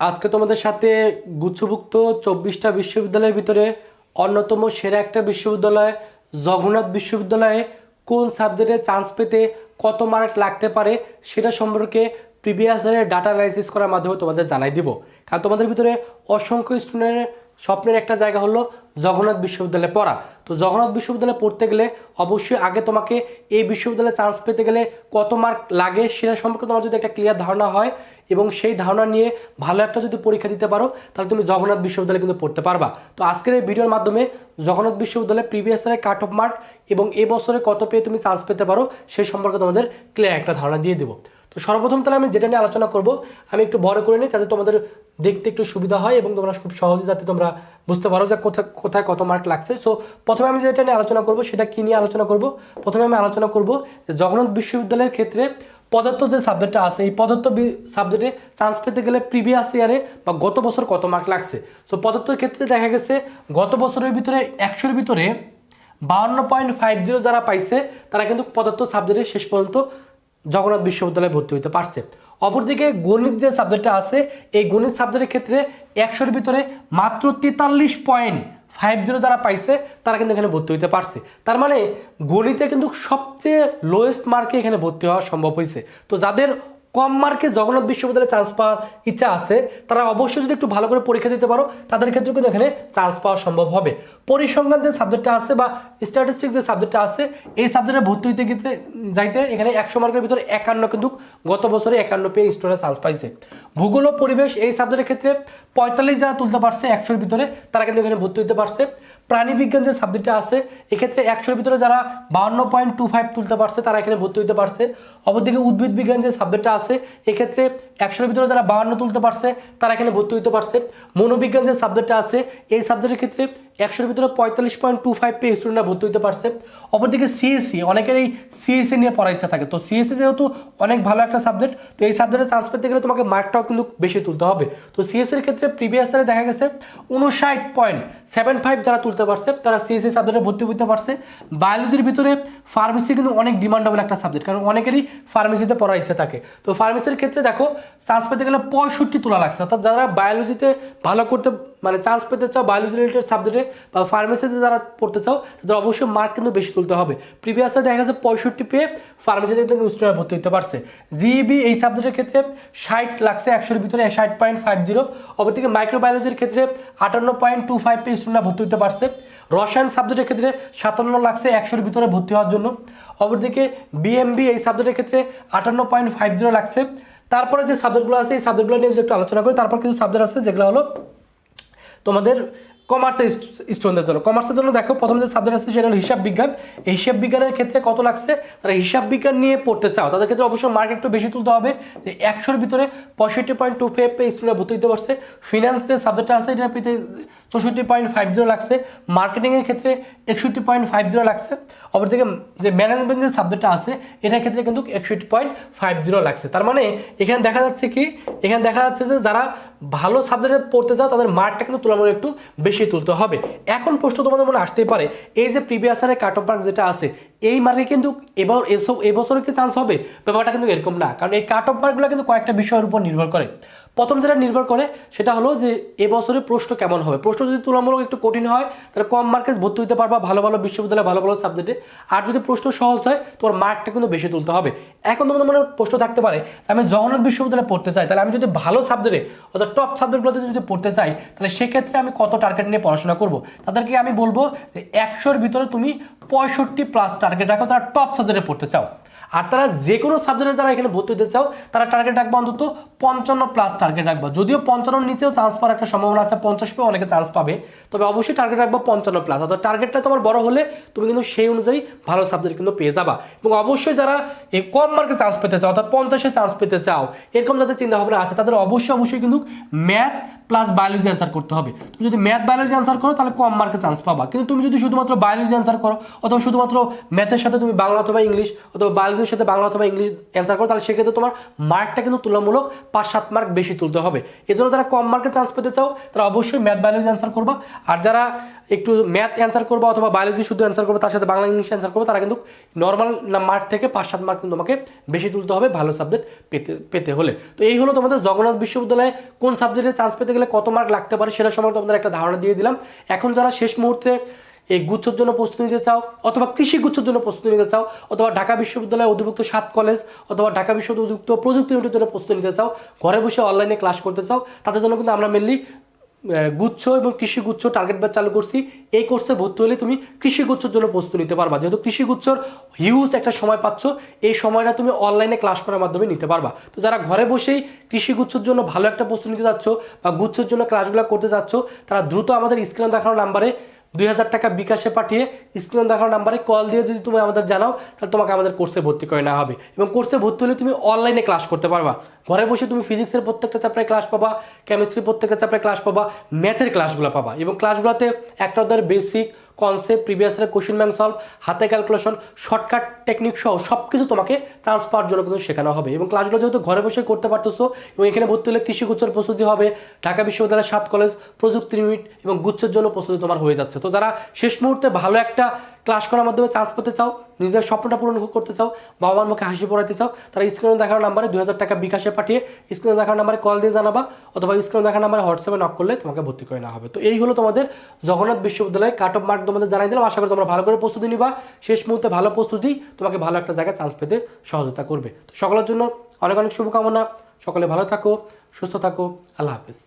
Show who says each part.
Speaker 1: আজকে তোমাদের সাথে গুচ্ছভুক্ত চব্বিশটা বিশ্ববিদ্যালয়ের ভিতরে অন্যতম সেরা একটা বিশ্ববিদ্যালয়, জগন্নাথ বিশ্ববিদ্যালয়ে কোন সাবজেক্টে চান্স পেতে কত মার্ক লাগতে পারে সেটা সম্পর্কে প্রিভিয়াস ইয়ারের ডাটা অ্যানালাইসিস করার মাধ্যমে তোমাদের জানাই দিব। কারণ তোমাদের ভিতরে অসংখ্য স্টুডেন্টের স্বপ্নের একটা জায়গা হলো জগন্নাথ বিশ্ববিদ্যালয়ে পড়া। তো জগন্নাথ বিশ্ববিদ্যালয়ে পড়তে গেলে অবশ্যই আগে তোমাকে এই বিশ্ববিদ্যালয়ে চান্স পেতে গেলে কত মার্ক লাগে সেটা সম্পর্কে তোমার যদি একটা ক্লিয়ার ধারণা হয় এবং সেই ধারণা নিয়ে ভালো একটা যদি পরীক্ষা দিতে পারো, তাহলে তুমি জগন্নাথ বিশ্ববিদ্যালয়ে কিন্তু পড়তে পারবা। তো আজকের এই ভিডিওর মাধ্যমে জগন্নাথ বিশ্ববিদ্যালয়ে প্রিভিয়াস ইয়ারের কাট অফ মার্ক এবং এবছরে কত পেয়ে তুমি চান্স পেতে পারো সেই সম্পর্কে তোমাদের ক্লিয়ার একটা ধারণা দিয়ে দেবো। তো সর্বপ্রথম তাহলে আমি যেটা নিয়ে আলোচনা করব, আমি একটু বড় করে নিই যাতে তোমাদের দেখতে একটু সুবিধা হয় এবং তোমরা খুব সহজে যাতে তোমরা বুঝতে পারো যে কোথায় কোথায় কত মার্ক লাগছে। সো প্রথমে আমি যেটা নিয়ে আলোচনা করব, সেটা কী নিয়ে আলোচনা করব? প্রথমে আমি আলোচনা করব যে জগন্নাথ বিশ্ববিদ্যালয়ের ক্ষেত্রে পদার্থ যে সাবজেক্টটা আছে, এই পদার্থ সাবজেক্টে চান্স পেতে গেলে প্রিভিয়াস ইয়ারে বা গত বছর কত মার্ক লাগছে? সো পদার্থের ক্ষেত্রে দেখা গেছে, গত বছরের ভিতরে একশোর ভিতরে বাউন্ন পয়েন্ট ফাইভ জিরো যারা পাইছে, তারা কিন্তু পদার্থ সাবজেক্টে শেষ পর্যন্ত জগন্নাথ বিশ্ববিদ্যালয়ে ভর্তি হতে পারছে। অপরদিকে গণিত যে সাবজেক্টটা আছে, এই গণিত সাবজেক্টের ক্ষেত্রে একশোর ভিতরে মাত্র তেতাল্লিশ পয়েন্ট ফাইভ জিরো যারা পাইছে, তারা কিন্তু এখানে ভর্তি হইতে পারছে। তার মানে গণিতে কিন্তু সবচেয়ে লোয়েস্ট মার্কে এখানে ভর্তি হওয়া সম্ভব হয়েছে তো যাদের কম মার্কে জগন্নাথ বিশ্ববিদ্যালয়ে চান্স পাওয়ার ইচ্ছা আছে। তারা অবশ্যই যদি একটু ভালো করে পরীক্ষা দিতে পারো, তাদের ক্ষেত্রে কিন্তু এখানে চান্স পাওয়া সম্ভব হবে। পরিসংখ্যান যে সাবজেক্টটা আছে বা স্ট্যাটিস্টিক্স যে সাবজেক্টটা আছে, এই সাবজেক্টে ভর্তি হইতে গেতে, যাইতে এখানে একশো মার্কের ভিতরে একান্ন কিন্তু গত বছরে একান্ন পেয়ে স্টুডেন্ট চান্স পাইছে। ভূগোল ও পরিবেশ এই সাবজেক্টের ক্ষেত্রে পঁয়তাল্লিশ যারা তুলতে পারছে একশোর ভিতরে, তারা কিন্তু এখানে ভর্তি হতে পারছে। প্রাণী বিজ্ঞান যে সাবজেক্টটা আছে, এক্ষেত্রে একশোর ভিতরে যারা বাউন্ন পয়েন্ট টু ফাইভ তুলতে পারছে, তারা এখানে ভর্তি হতে পারছে। অপরদিকে উদ্ভিদ বিজ্ঞান যে সাবজেক্টটা আছে, এক্ষেত্রে একশোর ভিতরে যারা বাউন্ন তুলতে পারছে, তারা এখানে ভর্তি হতে পারছে। মনোবিজ্ঞান যে সাবজেক্টটা আছে, এই সাবজেক্টের ক্ষেত্রে একশোর ভিতরে পঁয়তাল্লিশ পয়েন্ট টু ফাইভ পেয়ে স্টুডেন্টরা ভর্তি হতে পারছে। অপরদিকে সিএসসি অনেকের এই সিএসসি নিয়ে পড়ার ইচ্ছা থাকে। তো সিএসসি যেহেতু অনেক ভালো একটা সাবজেক্ট তো এই সাবজেক্টে চান্স পেতে গেলে তোমাকে মার্কটাও কিন্তু বেশি তুলতে হবে। তো সিএসসির ক্ষেত্রে প্রিভিয়াস ইয়ারে দেখা গেছে উনষাট পয়েন্ট সেভেন ফাইভ যারা তুলতে পারছে, তারা সিএসসি সাবজেক্টে ভর্তি হতে পারছে। বায়োলজির ভিতরে ফার্মেসি কিন্তু অনেক ডিমান্ডেবল একটা সাবজেক্ট কারণ অনেকেরই ফার্মেসিতে পড়ার ইচ্ছা থাকে। তো ফার্মেসির ক্ষেত্রে দেখো চান্স পেতে গেলে পঁয়ষট্টি তোলা লাগছে। অর্থাৎ যারা বায়োলজিতে ভালো করতে মানে চান্স পেতে চাও বায়োলজি রিলেটেড সাবজেক্টে বা ফার্মেসিতে যারা পড়তে চাও, তাদের অবশ্যই মার্ক কিন্তু বেশি তুলতে হবে। প্রিভিয়াস দেখা গেছে পঁয়ষট্টি পেয়ে ফার্মেসিতে কিন্তু স্টুডেন্ট ভর্তি হতে পারছে। জিইবি এই সাবজেক্টের ক্ষেত্রে ষাট লাগছে একশোর ভিতরে ষাট পয়েন্ট ফাইভ জিরো অপরদিকে মাইক্রোবায়োলজির ক্ষেত্রে আটান্ন পয়েন্ট টু ফাইভ পেয়ে স্টুডেন্টরা ভর্তি হতে পারছে। রসায়ন সাবজেক্টের ক্ষেত্রে সাতান্ন লাগছে একশোর ভিতরে ভর্তি হওয়ার জন্য। অপরদিকে বিএমবি এই সাবজেক্টের ক্ষেত্রে আটান্ন পয়েন্ট ফাইভ জিরো লাগছে। তারপরে যে সাবজেক্টগুলো আছে, এই সাবজেক্টগুলো নিয়ে একটু আলোচনা করি, তারপর কিছু সাবজেক্ট আছে যেগুলো হলো তোমাদের কমার্সের স্টুডেন্টদের জন্য। কমার্সের জন্য দেখো, প্রথম যে সাবজেক্ট আছে সেটা হলো হিসাব বিজ্ঞান। এই হিসাব বিজ্ঞানের ক্ষেত্রে কত লাগছে? তারা হিসাব বিজ্ঞান নিয়ে পড়তে চাও। তাদের ক্ষেত্রে অবশ্যই মার্ক একটু বেশি তুলতে হবে। যে একশোর ভিতরে পঁয়ষট্টি পয়েন্ট টু ফাইভ স্টুডেন্ট ভর্তি হতে পারছে। ফিনান্স যে সাবজেক্টটা আছে, এটা পেতে চৌষট্টি পয়েন্ট ফাইভ জিরো লাগছে। মার্কেটিংয়ের ক্ষেত্রে একষট্টি পয়েন্ট ফাইভ জিরো লাগছে। অপরদিকে যে ম্যানেজমেন্ট যে সাবজেক্টটা আছে, এটার ক্ষেত্রে কিন্তু একষট্টি পয়েন্ট ফাইভ জিরো লাগছে। তার মানে এখানে দেখা যাচ্ছে কি, এখানে দেখা যাচ্ছে যে যারা ভালো সাবজেক্টে পড়তে চাও, তাদের মার্কটা কিন্তু তুলনামূলক একটু বেশি তুলতে হবে। এখন প্রশ্ন তোমাদের মনে আসতেই পারে, এই যে প্রিভিয়াস কাট অফ মার্ক যেটা আছে, এই মার্কে কিন্তু এবার এসব, এবছরে কি চান্স হবে? ব্যাপারটা কিন্তু এরকম না। কারণ এই কাট অফ মার্কগুলো কিন্তু কয়েকটা বিষয়ের উপর নির্ভর করে। প্রথম যেটা নির্ভর করে সেটা হলো যে এবছরে প্রশ্ন কেমন হবে? প্রশ্ন যদি তুলনামূলক একটু কঠিন হয়, তাহলে কম মার্কে ভর্তি হতে পারবা, ভালো ভালো বিশ্ববিদ্যালয়ে ভালো ভালো সাবজেক্টে আর যদি প্রশ্ন সহজ হয়, তোমার মার্কটা কিন্তু বেশি তুলতে হবে। এখন তোমাদের মনে প্রশ্ন থাকতে পারে, আমি জগন্নাথ বিশ্ববিদ্যালয়ে পড়তে চাই, তাহলে আমি যদি ভালো সাবজেক্টে অর্থাৎ টপ সাবজেক্টগুলোতে যদি পড়তে চাই, তাহলে সেক্ষেত্রে আমি কত টার্গেট নিয়ে পড়াশোনা করব? তাদেরকে আমি বলব যে একশোর ভিতরে তুমি পঁয়ষট্টি প্লাস টার্গেট রাখো, তারা টপ সাবজেক্টে পড়তে চাও। আর তারা যে কোনো সাবজেক্টে যারা এখানে ভর্তি হতে চাও, তারা টার্গেট রাখবে অন্তত পঞ্চান্ন প্লাস টার্গেট রাখব। যদিও পঞ্চান্নর নিচেও চান্স পাওয়ার একটা সম্ভাবনা আছে, পঞ্চাশ পেয়ে অনেকে চান্স পাবে, তবে অবশ্যই টার্গেট রাখব পঞ্চান্ন প্লাস অর্থাৎ টার্গেটটা তোমার বড় হলে তুমি কিন্তু সেই অনুযায়ী ভালো সাবজেক্ট কিন্তু পেয়ে যাবা। এবং অবশ্যই যারা এই কম মার্কে চান্স পেতে চাও, অর্থাৎ পঞ্চাশে চান্স পেতে চাও, এরকম যাদের চিন্তা ভাবনা আছে, তাদের অবশ্যই অবশ্যই কিন্তু ম্যাথ প্লাস বায়োলজি অ্যান্সার করতে হবে। তুমি যদি ম্যাথ বায়োলজি অ্যান্সার করো, তাহলে কম মার্কে চান্স পাবা। কিন্তু তুমি যদি শুধুমাত্র বায়োলজি অ্যান্সার করো, অথবা শুধুমাত্র ম্যাথের সাথে তুমি বাংলা অথবা ইংলিশ অথবা বায়োলজি বায়োলজির সাথে বাংলা অথবা ইংলিশ অ্যান্সার করো, তাহলে সেক্ষেত্রে তোমার মার্কটা কিন্তু তুলনামূলক পাঁচ, সাত মার্ক বেশি তুলতে হবে। এজন্য যারা কম মার্কে চান্স পেতে চাও, তারা অবশ্যই ম্যাথ বায়োলজি অ্যান্সার করবা। আর যারা একটু ম্যাথ অ্যান্সার করবা অথবা বায়োলজি শুধু অ্যান্সার করবে, তার সাথে বাংলা, ইংলিশ অ্যান্সার করবে, তারা কিন্তু নর্মাল মার্ক থেকে পাঁচ, সাত মার্ক কিন্তু তোমাকে বেশি তুলতে হবে ভালো সাবজেক্ট পেতে পেতে হলে। তো এই হলো তোমাদের জগন্নাথ বিশ্ববিদ্যালয়ে কোন সাবজেক্টে চান্স পেতে গেলে কত মার্ক লাগতে পারে, সেটা সম্পর্কে তোমাদের একটা ধারণা দিয়ে দিলাম। এখন যারা শেষ মুহূর্তে এই গুচ্ছর জন্য প্রস্তুতি নিতে চাও, অথবা কৃষি গুচ্ছর জন্য প্রস্তুতি নিতে চাও, অথবা ঢাকা বিশ্ববিদ্যালয়ে অধিভুক্ত সাত কলেজ অথবা ঢাকা বিশ্ববিদ্যালয় অধিভুক্ত প্রযুক্তি ইউনিটের জন্য প্রস্তুতি নিতে চাও, ঘরে বসে অনলাইনে ক্লাস করতে চাও, তাদের জন্য কিন্তু আমরা মেনলি গুচ্ছ এবং কৃষি গুচ্ছ টার্গেট ব্যাচ চালু করছি। এই কোর্সে ভর্তি হলে তুমি কৃষি গুচ্ছর জন্য প্রস্তুতি নিতে পারবা। যেহেতু কৃষি গুচ্ছর হিউজ একটা সময় পাচ্ছ, এই সময়টা তুমি অনলাইনে ক্লাস করার মাধ্যমে নিতে পারবা। তো যারা ঘরে বসেই কৃষি গুচ্ছর জন্য ভালো একটা প্রস্তুতি নিতে যাচ্ছ বা গুচ্ছের জন্য ক্লাসগুলো করতে যাচ্ছ তারা দ্রুত আমাদের স্ক্রিনে দেখানো নাম্বারে দুই হাজার টাকা বিকাশে পাঠিয়ে স্ক্রিনে দেখানো নাম্বারে কল দিয়ে যদি তুমি আমাদের জানাও, তাহলে তোমাকে আমাদের কোর্সে ভর্তি করে নেওয়া হবে। এবং কোর্সে ভর্তি হলে তুমি অনলাইনে ক্লাস করতে পারবা। ঘরে বসে তুমি ফিজিক্সের প্রত্যেকটা চ্যাপ্টারে ক্লাস পাবা কেমিস্ট্রির প্রত্যেকটা চ্যাপ্টারে ক্লাস পাবা ম্যাথের ক্লাসগুলো পাবা। এবং ক্লাসগুলোতে একটা ওদের বেসিক কনসেপ্ট প্রিভিয়াস ইয়ারের কোশ্চেন ব্যাংক সলভ হাতে ক্যালকুলেশন শর্টকাট টেকনিক সহ সব কিছু তোমাকে চান্স পাওয়ার জন্য কিন্তু শেখানো হবে। এবং ক্লাসগুলো যেহেতু ঘরে বসে করতে পারতেছো, এবং এখানে ভর্তি হলে কৃষি গুচ্ছের প্রস্তুতি হবে, ঢাকা বিশ্ববিদ্যালয়ের সাত কলেজ প্রযুক্তি ইউনিট এবং গুচ্ছের জন্য প্রস্তুতি তোমার হয়ে যাচ্ছে। তো যারা শেষ মুহূর্তে ভালো একটা ক্লাস করার মাধ্যমে চান্স পেতে চাও, নিজেদের স্বপ্নটা পূরণ করতে চাও বাবা মার মুখে হাসি পড়াইতে চাও, তারা স্ক্রিনে দেখার নাম্বারে দুই হাজার টাকা বিকাশে পাঠিয়ে স্ক্রিনে দেখার নাম্বারে কল দিয়ে জানাবা, অথবা স্ক্রিনে দেখার নাম্বারে হোয়াটসঅ্যাপে নক করলে তোমাকে ভর্তি করে নেওয়া হবে। তো এই হলো তোমাদের জগন্নাথ বিশ্ববিদ্যালয়ে কাট অফ মার্ক তোমাদের জানাই দিলাম। আশা করি তোমরা ভালো করে প্রস্তুতি নিবা। শেষ মুহূর্তে ভালো প্রস্তুতি, তোমাকে ভালো একটা জায়গায় চান্স পেতে সহযোগিতা করবে। তো সকলের জন্য অনেক অনেক শুভকামনা। সকলে ভালো থাকো, সুস্থ থাকো। আল্লাহ হাফেজ।